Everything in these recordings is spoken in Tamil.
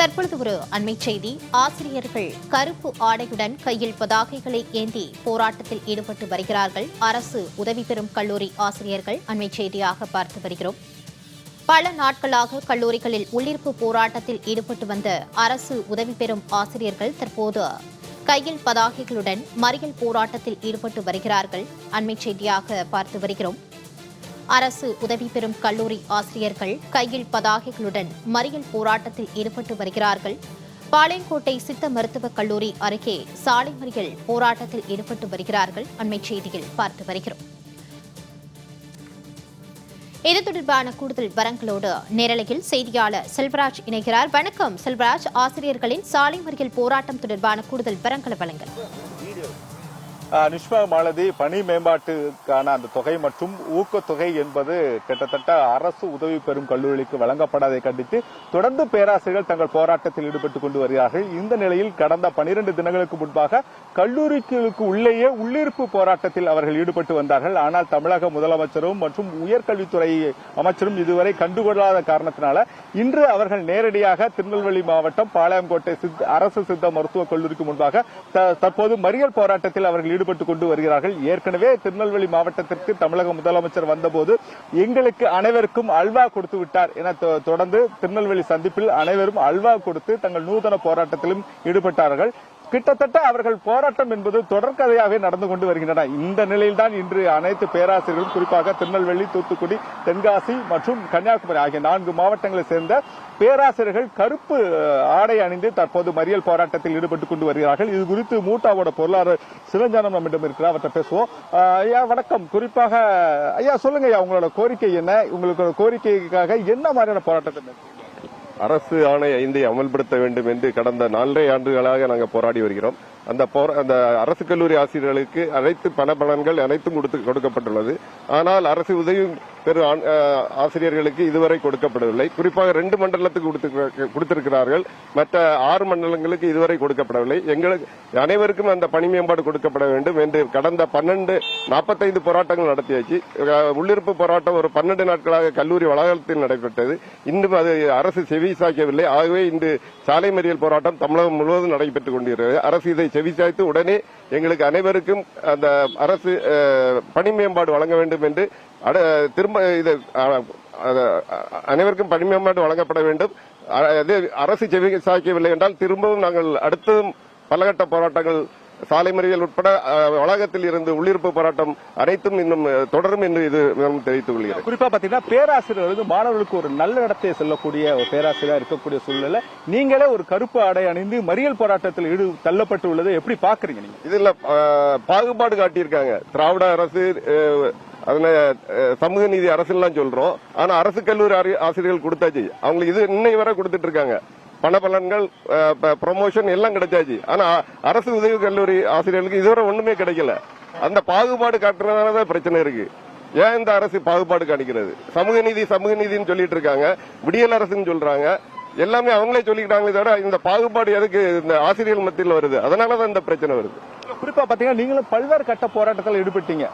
தற்பொழுது ஒரு அண்மை செய்தி. ஆசிரியர்கள் கருப்பு ஆடையுடன் கையில் பதாகைகளை ஏந்தி போராட்டத்தில் ஈடுபட்டு வருகிறார்கள். அரசு உதவி பெறும் கல்லூரி ஆசிரியர்கள் அண்மை செய்தியாக பார்த்து வருகிறோம். பல நாட்களாக கல்லூரிகளில் உள்ளிருப்பு போராட்டத்தில் ஈடுபட்டு வந்த அரசு உதவி பெறும் ஆசிரியர்கள் தற்போது கையில் பதாகைகளுடன் மறியல் போராட்டத்தில் ஈடுபட்டு வருகிறார்கள். அண்மை செய்தியாக பார்த்து வருகிறோம். அரசு உதவி பெறும் கல்லூரி ஆசிரியர்கள் கையில் பதாகைகளுடன் மறியல் போராட்டத்தில் ஈடுபட்டு வருகிறார்கள். பாளையங்கோட்டை சித்த மருத்துவக் கல்லூரி அருகே சாலை மறியல் போராட்டத்தில் ஈடுபட்டு வருகிறார்கள். அண்மை செய்தியில் பார்த்து வருகிறோம். இது தொடர்பான கூடுதல் வரங்களோடு நேரலையில் செய்தியாளர் செல்வராஜ் இணைகிறார். வணக்கம் செல்வராஜ். ஆசிரியர்களின் சாலை மறியல் போராட்டம் தொடர்பான கூடுதல் வரங்களை வழங்கல் நிஷ்மா மாலதி பணி மேம்பாட்டுக்கான அந்த தொகை மற்றும் ஊக்கத்தொகை என்பது கிட்டத்தட்ட அரசு உதவி பெறும் கல்லூரிக்கு வழங்கப்படாதை கண்டித்து தொடர்ந்து பேராசிரியர்கள் தங்கள் போராட்டத்தில் ஈடுபட்டுக் கொண்டு வருகிறார்கள். இந்த நிலையில் கடந்த பனிரெண்டு தினங்களுக்கு முன்பாக கல்லூரிகளுக்கு உள்ளேயே உள்ளிருப்பு போராட்டத்தில் அவர்கள் ஈடுபட்டு வந்தார்கள். ஆனால் தமிழக முதலமைச்சரும் மற்றும் உயர்கல்வித்துறை அமைச்சரும் இதுவரை கண்டுகொள்ளாத காரணத்தினால இன்று அவர்கள் நேரடியாக திருநெல்வேலி மாவட்டம் பாளையங்கோட்டை சித்த- அரசு சித்த மருத்துவக் கல்லூரிக்கு முன்பாக த- தற்போது மறியல் போராட்டத்தில் அவர்கள் ஈடுபட்டுக் கொண்டு வருகிறார்கள். ஏற்கனவே திருநெல்வேலி மாவட்டத்திற்கு தமிழக முதலமைச்சர் வந்தபோது எங்களுக்கு அனைவருக்கும் அல்வா கொடுத்து விட்டார் என தொடர்ந்து திருநெல்வேலி சந்திப்பில் அனைவரும் அல்வா கொடுத்து தங்கள் நூதன போராட்டத்திலும் ஈடுபட்டார்கள். கிட்டத்தட்ட அவர்கள் போராட்டம் என்பது தொடர்கதையாகவே நடந்து கொண்டு வருகின்றன. இந்த நிலையில்தான் இன்று அனைத்து பேராசிரியர்களும் குறிப்பாக திருநெல்வேலி தூத்துக்குடி தென்காசி மற்றும் கன்னியாகுமரி ஆகிய நான்கு மாவட்டங்களைச் சேர்ந்த பேராசிரியர்கள் கருப்பு ஆடை அணிந்து தற்போது மறியல் போராட்டத்தில் ஈடுபட்டுக் கொண்டு வருகிறார்கள். இது குறித்து மூட்டாவோட பொருளாளர் சிவஞானம் நம்மிடம் இருக்கிறார். அவற்றை பேசுவோம். ஐயா வணக்கம். குறிப்பாக ஐயா சொல்லுங்க ஐயா உங்களோட கோரிக்கை என்ன? உங்களுக்கு கோரிக்கைக்காக என்ன மாதிரியான போராட்டத்தை அரசு ஆணை ஐந்தை அமல்படுத்த வேண்டும் என்று கடந்த நான்கரை ஆண்டுகளாக நாங்கள் போராடி வருகிறோம். அந்த போரா- அந்த அரசு கல்லூரி ஆசிரியர்களுக்கு அனைத்து பண பலன்கள் அனைத்தும் கொடுத்து கொடுக்கப்பட்டுள்ளது. ஆனால் அரசு உதவி பெறும் ஆசிரியர்களுக்கு இதுவரை கொடுக்கப்படவில்லை. குறிப்பாக ரெண்டு மண்டலத்துக்கு கொடுத்திருக்கிறார்கள்- மற்ற ஆறு மண்டலங்களுக்கு இதுவரை கொடுக்கப்படவில்லை. எங்களுக்கு அனைவருக்கும் அந்த பணி மேம்பாடு கொடுக்கப்பட வேண்டும் என்று கடந்த பன்னெண்டு நாற்பத்தைந்து போராட்டங்கள் நடத்தியாச்சு. உள்ளிருப்பு போராட்டம் ஒரு பன்னெண்டு நாட்களாக கல்லூரி வளாகத்தில் நடைபெற்றது. இன்றும் அது அரசு செவி சாய்க்கவில்லை ஆகவே இன்று சாலை மறியல் போராட்டம் தமிழகம் முழுவதும் நடைபெற்றுக் கொண்டிருக்கிறது. அரசு இதை செவி சாய்த்து உடனே எங்களுக்கு அனைவருக்கும் அந்த அரசு பணி மேம்பாடு வழங்க வேண்டும் என்று அட- திரும்ப இது அனைவருக்கும் பணி மேம்பாடு வழங்கப்பட வேண்டும். அரசு செவி சாய்க்கவில்லை என்றால் திரும்பவும் நாங்கள் அடுத்ததும் பலகட்ட போராட்டங்கள் சாலை மறியல் உட்பட வளாகத்தில் இருந்து உள்ளிருப்பு போராட்டம் அனைத்தும் இன்னும் தொடரும் என்று இது தெரிவித்துக் கொள்கிறேன் குறிப்பா பாத்தீங்கன்னா பேராசிரியர் வந்து மாணவர்களுக்கு ஒரு நல்ல இடத்தை செல்லக்கூடிய ஒரு பேராசிரியரா இருக்கக்கூடிய சூழ்நிலை. நீங்களே ஒரு கருப்பு ஆடை அணிந்து மறியல் போராட்டத்தில் ஈடு தள்ளப்பட்டு உள்ளதை எப்படி பாக்குறீங்க நீங்க? இதுல பாகுபாடு காட்டியிருக்காங்க. திராவிட அரசு அதுல சமூக நீதி அரசுலாம் சொல்றோம். ஆனா அரசு கல்லூரி ஆசிரியர்கள் கொடுத்தாச்சு. அவங்களுக்கு இது இன்னை வரை கொடுத்துட்டு இருக்காங்க. பண பலன்கள் ப்ரொமோஷன் எல்லாம் கிடைச்சாச்சு. ஆனா அரசு உதவி கல்லூரி ஆசிரியர்களுக்கு இதுவரை ஒண்ணுமே கிடைக்கல. அந்த பாகுபாடு காட்டுறதுனாலதான் பிரச்சனை இருக்கு. ஏன் இந்த அரசு பாகுபாடு காணிக்கிறது? சமூக நீதி சமூக நீதினு சொல்லிட்டு இருக்காங்க. விடியல் அரசுன்னு சொல்றாங்க. எல்லாமே அவங்களே சொல்லிக்கிட்டாங்களே தவிர இந்த பாகுபாடு எதுக்கு இந்த ஆசிரியர்கள் மத்தியில் வருது? அதனாலதான் இந்த பிரச்சனை வருது. குறிப்பா பாத்தீங்கன்னா நீங்களும் பல்வேறு கட்ட போராட்டத்தில் ஈடுபட்டீங்க.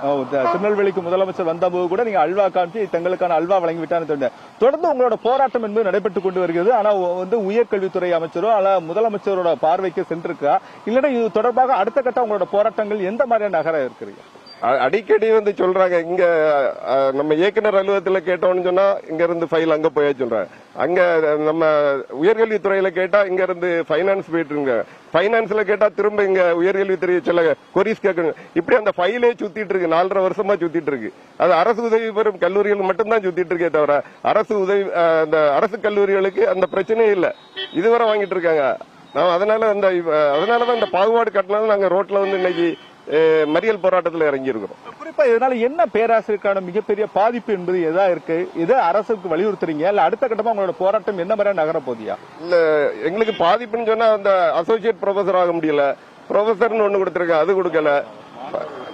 திருநெல்வேலிக்கு முதலமைச்சர் வந்தபோது கூட நீங்க அல்வா காமிச்சு தங்களுக்கான அல்வா வழங்கி விட்டான்னு. தொடர்ந்து உங்களோட போராட்டம் என்பது நடைபெற்றுக் கொண்டு வருகிறது. ஆனா வந்து உயர்கல்வித்துறை அமைச்சரோ அல்ல முதலமைச்சரோட பார்வைக்கு சென்றிருக்கா? இல்லைன்னா இது தொடர்பாக அடுத்த கட்ட உங்களோட போராட்டங்கள் எந்த மாதிரியான நகர இருக்கிறீங்க? அடிக்கடி வந்து சொல்றாங்க இங்க நம்ம இயக்குனர் அலுவலகத்துல கேட்டோம்னு சொன்னா இங்க இருந்து ஃபைல் அங்க போயா சொல்றாங்க. அங்க நம்ம உயர்கல்வித்துறையில கேட்டா இங்க இருந்து ஃபைனான்ஸ் போயிட்டு இருங்க ஃபைனான்ஸ்ல கேட்டா திரும்ப இங்க உயர்கல்வித்துறை சொல்ல கொரிஸ் கேட்கணும். இப்படி அந்த ஃபைலே சுத்திட்டு இருக்கு நாலரை வருஷமா சுத்திட்டு இருக்கு அது அரசு உதவி பெறும் கல்லூரிகள் மட்டும்தான் சுத்திட்டு இருக்கே தவிர அரசு உதவி அந்த அரசு கல்லூரிகளுக்கு அந்த பிரச்சனையே இல்லை. இதுவரை வாங்கிட்டு இருக்காங்க அதனால அந்த அதனாலதான் இந்த பாகுபாடு கட்டினாலும் நாங்க ரோட்ல வந்து இன்னைக்கு மறியல் போராட்டத்தில் இறங்கி இருக்கிறோம் குறிப்பா இதனால என்ன பேராசிரியருக்கான மிகப்பெரிய பாதிப்பு என்பது எதா இருக்கு? இதை அரசுக்கு வலியுறுத்துறீங்க? இல்ல அடுத்த கட்டமா உங்களோட போராட்டம் எந்த மாதிரியான நகர போதியா இல்ல எங்களுக்கு பாதிப்புன்னு சொன்னா அந்த அசோசியேட் ப்ரொஃபசர் ஆக முடியல. ப்ரொஃபசர்னு ஒண்ணு கொடுத்திருக்கேன் அது கொடுக்கல.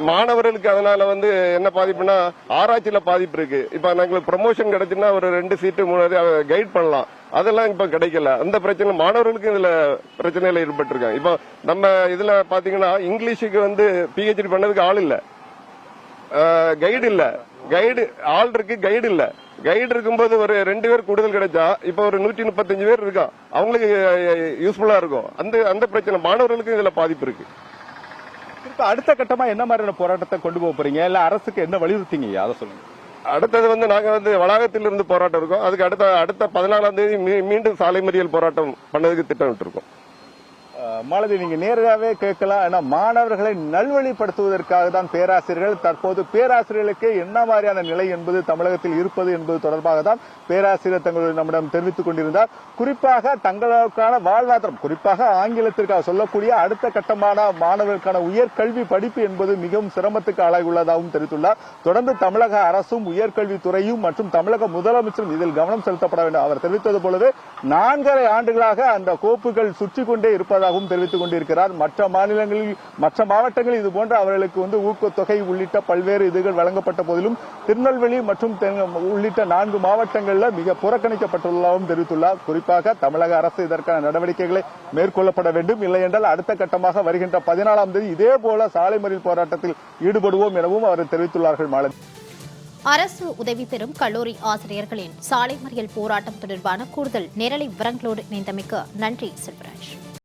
மாணவர்களுக்கு அதனால வந்து என்ன பாதிப்புனா ஆராய்ச்சியில பாதிப்பு இருக்கு. இப்ப நாங்களுக்கு ப்ரமோஷன் கிடைச்சுன்னா ஒரு ரெண்டு சீட்டு மூணு கைட் பண்ணலாம். அதெல்லாம் இப்ப கிடைக்கல. அந்த பிரச்சனை மாணவர்களுக்கு இதுல பிரச்சனையில ஈடுபட்டிருக்காங்க. இப்போ நம்ம இதுல பாத்தீங்கன்னா இங்கிலீஷுக்கு வந்து பிஹெச்டி பண்ணதுக்கு ஆள் இல்ல. கைடு இல்ல. கைடு ஆள் இருக்கு கைடு இல்ல. கைடு இருக்கும்போது ஒரு ரெண்டு பேர் கூடுதல் கிடைச்சா இப்ப ஒரு நூற்றி முப்பத்தஞ்சு பேர் இருக்கான். அவங்களுக்கு யூஸ்ஃபுல்லா இருக்கும். அந்த அந்த பிரச்சனை மாணவர்களுக்கு இதுல பாதிப்பு இருக்கு. இப்போ அடுத்த கட்டமா என்ன மாதிரியான போராட்டத்தை கொண்டு போக போறீங்க? இல்ல அரசுக்கு என்ன வலியுறுத்திங்க? அதை சொல்லுங்க. அடுத்தது வந்து நாங்க வந்து வளாகத்தில் இருந்து போராட்டம் இருக்கோம். அதுக்கு அடுத்த அடுத்த பதினாலாம் தேதி மீண்டும் சாலை மறியல் போராட்டம் பண்ணதுக்கு திட்டமிட்டு இருக்கோம் மாலதி நீங்க நேரடியாகவே கேட்கலாம். ஏன்னா மாணவர்களை நல்வழிப்படுத்துவதற்காக தான் பேராசிரியர்கள் தற்போது பேராசிரியர்களுக்கு என்ன மாதிரியான நிலை என்பது தமிழகத்தில் இருப்பது என்பது தொடர்பாக தான் பேராசிரியர் தங்களுடைய நம்மிடம் தெரிவித்துக் கொண்டிருந்தார். குறிப்பாக தங்களுக்கான வாழ்வாதாரம் குறிப்பாக ஆங்கிலத்திற்காக சொல்லக்கூடிய அடுத்த கட்டமான மாணவர்களுக்கான உயர்கல்வி படிப்பு என்பது மிகவும் சிரமத்துக்கு ஆளாகியுள்ளதாகவும் தெரிவித்துள்ளார். தொடர்ந்து தமிழக அரசும் உயர்கல்வித்துறையும் மற்றும் தமிழக முதலமைச்சரும் இதில் கவனம் செலுத்தப்பட வேண்டும். அவர் தெரிவித்தது போலவே நான்கரை ஆண்டுகளாக அந்த கோப்புகள் சுற்றி கொண்டே இருப்பதாகவும் தெரிவித்துக் கொண்டிருக்கிறார். மற்ற மாநிலங்களில் மற்ற மாவட்டங்களில் இதுபோன்ற அவர்களுக்கு வந்து ஊக்கத்தொகை உள்ளிட்ட பல்வேறு இதுகள் வழங்கப்பட்ட போதிலும் திருநெல்வேலி மற்றும் தென் உள்ளிட்ட நான்கு மாவட்டங்களில் மிக புறக்கணிக்கப்பட்டுள்ளதாகவும் தெரிவித்துள்ளார். குறிப்பாக தமிழக அரசு இதற்கான நடவடிக்கைகளை மேற்கொள்ளப்பட வேண்டும். இல்லையென்றால் அடுத்த கட்டமாக வருகின்ற பதினாலாம் தேதி இதே போல சாலை மறியல் போராட்டத்தில் ஈடுபடுவோம் எனவும் அவர் தெரிவித்துள்ளார்கள் மாலதி. அரசு உதவி பெறும் கல்லூரி ஆசிரியர்களின் சாலை மறியல் போராட்டம் தொடர்பான கூடுதல் நேரலை விவரங்களோடு இணைந்தமைக்கு நன்றி செல்வராஜ்.